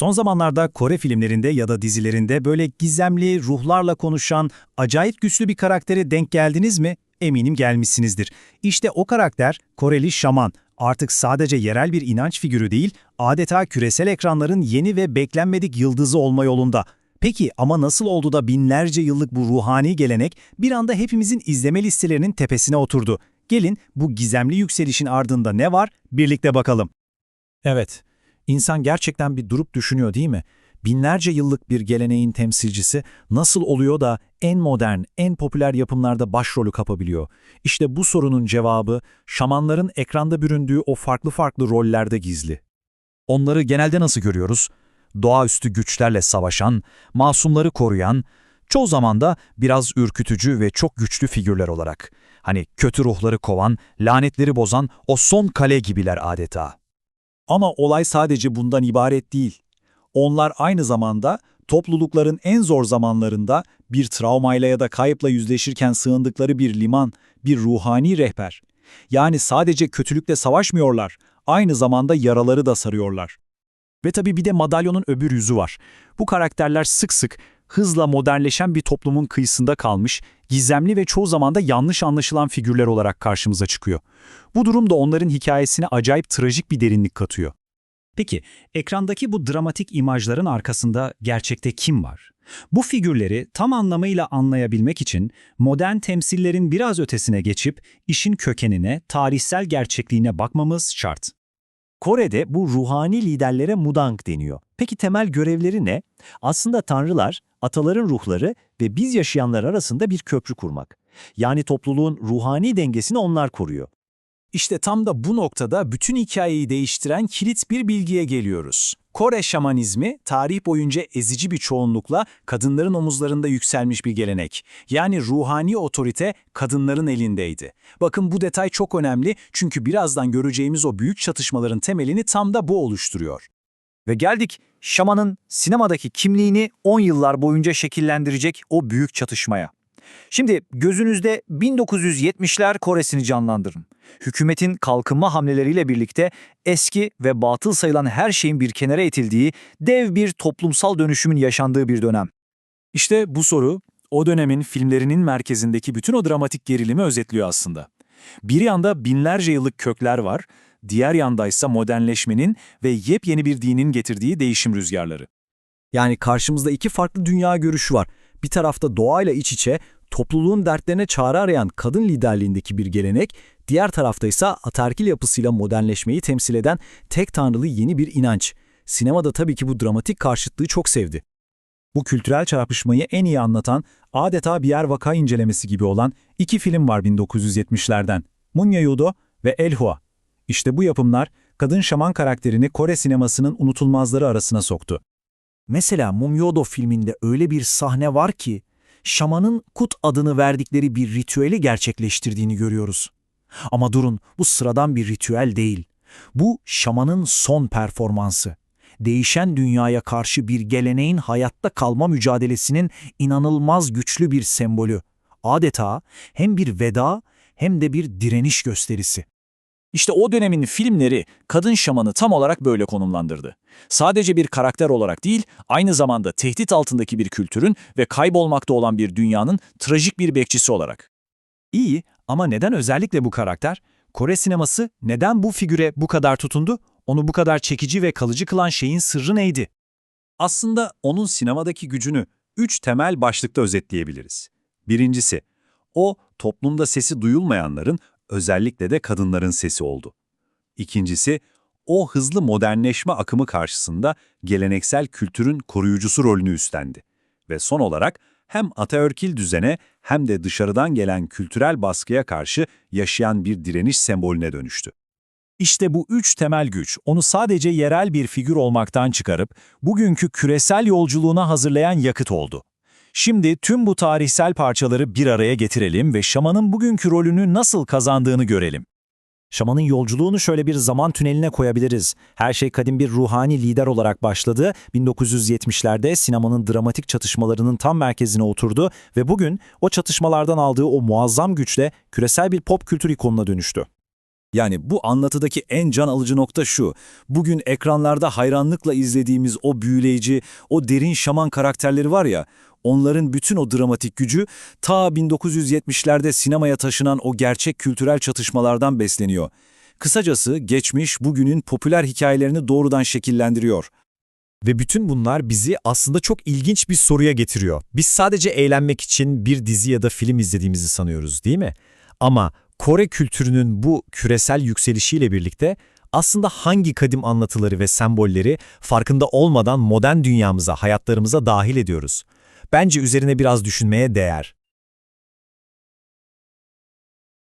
Son zamanlarda Kore filmlerinde ya da dizilerinde böyle gizemli, ruhlarla konuşan, acayip güçlü bir karaktere denk geldiniz mi? Eminim gelmişsinizdir. İşte o karakter Koreli şaman. Artık sadece yerel bir inanç figürü değil, adeta küresel ekranların yeni ve beklenmedik yıldızı olma yolunda. Peki ama nasıl oldu da binlerce yıllık bu ruhani gelenek bir anda hepimizin izleme listelerinin tepesine oturdu? Gelin bu gizemli yükselişin ardında ne var birlikte bakalım. Evet, insan gerçekten bir durup düşünüyor değil mi? Binlerce yıllık bir geleneğin temsilcisi nasıl oluyor da en modern, en popüler yapımlarda başrolü kapabiliyor? İşte bu sorunun cevabı şamanların ekranda büründüğü o farklı farklı rollerde gizli. Onları genelde nasıl görüyoruz? Doğaüstü güçlerle savaşan, masumları koruyan, çoğu zaman da biraz ürkütücü ve çok güçlü figürler olarak. Hani kötü ruhları kovan, lanetleri bozan o son kale gibiler adeta. Ama olay sadece bundan ibaret değil. Onlar aynı zamanda toplulukların en zor zamanlarında bir travmayla ya da kayıpla yüzleşirken sığındıkları bir liman, bir ruhani rehber. Yani sadece kötülükle savaşmıyorlar, aynı zamanda yaraları da sarıyorlar. Ve tabii bir de madalyonun öbür yüzü var. Bu karakterler sık sık hızla modernleşen bir toplumun kıyısında kalmış, gizemli ve çoğu zaman da yanlış anlaşılan figürler olarak karşımıza çıkıyor. Bu durum da onların hikayesine acayip trajik bir derinlik katıyor. Peki, ekrandaki bu dramatik imajların arkasında gerçekte kim var? Bu figürleri tam anlamıyla anlayabilmek için modern temsillerin biraz ötesine geçip işin kökenine, tarihsel gerçekliğine bakmamız şart. Kore'de bu ruhani liderlere mudang deniyor. Peki temel görevleri ne? Aslında tanrılar, ataların ruhları ve biz yaşayanlar arasında bir köprü kurmak. Yani topluluğun ruhani dengesini onlar koruyor. İşte tam da bu noktada bütün hikayeyi değiştiren kilit bir bilgiye geliyoruz. Kore şamanizmi, tarih boyunca ezici bir çoğunlukla kadınların omuzlarında yükselmiş bir gelenek. Yani ruhani otorite kadınların elindeydi. Bakın bu detay çok önemli çünkü birazdan göreceğimiz o büyük çatışmaların temelini tam da bu oluşturuyor. Ve geldik şamanın sinemadaki kimliğini 10 yıllar boyunca şekillendirecek o büyük çatışmaya. Şimdi gözünüzde 1970'ler Kore'sini canlandırın. Hükümetin kalkınma hamleleriyle birlikte eski ve batıl sayılan her şeyin bir kenara itildiği, dev bir toplumsal dönüşümün yaşandığı bir dönem. İşte bu soru, o dönemin filmlerinin merkezindeki bütün o dramatik gerilimi özetliyor aslında. Bir yanda binlerce yıllık kökler var, diğer yandaysa modernleşmenin ve yepyeni bir dinin getirdiği değişim rüzgarları. Yani karşımızda iki farklı dünya görüşü var. Bir tarafta doğayla iç içe, topluluğun dertlerine çare arayan kadın liderliğindeki bir gelenek, diğer tarafta ise atarkil yapısıyla modernleşmeyi temsil eden tek tanrılı yeni bir inanç. Sinemada tabii ki bu dramatik karşıtlığı çok sevdi. Bu kültürel çarpışmayı en iyi anlatan, adeta bir yer vaka incelemesi gibi olan iki film var 1970'lerden. Munya Yudo ve El Hua. İşte bu yapımlar, kadın şaman karakterini Kore sinemasının unutulmazları arasına soktu. Mesela Mumyodo filminde öyle bir sahne var ki, şamanın Kut adını verdikleri bir ritüeli gerçekleştirdiğini görüyoruz. Ama durun, bu sıradan bir ritüel değil. Bu şamanın son performansı. Değişen dünyaya karşı bir geleneğin hayatta kalma mücadelesinin inanılmaz güçlü bir sembolü. Adeta hem bir veda hem de bir direniş gösterisi. İşte o dönemin filmleri kadın şamanı tam olarak böyle konumlandırdı. Sadece bir karakter olarak değil, aynı zamanda tehdit altındaki bir kültürün ve kaybolmakta olan bir dünyanın trajik bir bekçisi olarak. İyi ama neden özellikle bu karakter? Kore sineması neden bu figüre bu kadar tutundu? Onu bu kadar çekici ve kalıcı kılan şeyin sırrı neydi? Aslında onun sinemadaki gücünü üç temel başlıkta özetleyebiliriz. Birincisi, o toplumda sesi duyulmayanların özellikle de kadınların sesi oldu. İkincisi, o hızlı modernleşme akımı karşısında geleneksel kültürün koruyucusu rolünü üstlendi. Ve son olarak hem ataörkil düzene hem de dışarıdan gelen kültürel baskıya karşı yaşayan bir direniş sembolüne dönüştü. İşte bu üç temel güç onu sadece yerel bir figür olmaktan çıkarıp bugünkü küresel yolculuğuna hazırlayan yakıt oldu. Şimdi tüm bu tarihsel parçaları bir araya getirelim ve şamanın bugünkü rolünü nasıl kazandığını görelim. Şamanın yolculuğunu şöyle bir zaman tüneline koyabiliriz. Her şey kadim bir ruhani lider olarak başladı. 1970'lerde sinemanın dramatik çatışmalarının tam merkezine oturdu ve bugün o çatışmalardan aldığı o muazzam güçle küresel bir pop kültür ikonuna dönüştü. Yani bu anlatıdaki en can alıcı nokta şu. Bugün ekranlarda hayranlıkla izlediğimiz o büyüleyici, o derin şaman karakterleri var ya, onların bütün o dramatik gücü ta 1970'lerde sinemaya taşınan o gerçek kültürel çatışmalardan besleniyor. Kısacası geçmiş bugünün popüler hikayelerini doğrudan şekillendiriyor. Ve bütün bunlar bizi aslında çok ilginç bir soruya getiriyor. Biz sadece eğlenmek için bir dizi ya da film izlediğimizi sanıyoruz değil mi? Ama Kore kültürünün bu küresel yükselişiyle birlikte aslında hangi kadim anlatıları ve sembolleri farkında olmadan modern dünyamıza, hayatlarımıza dahil ediyoruz? Bence üzerine biraz düşünmeye değer.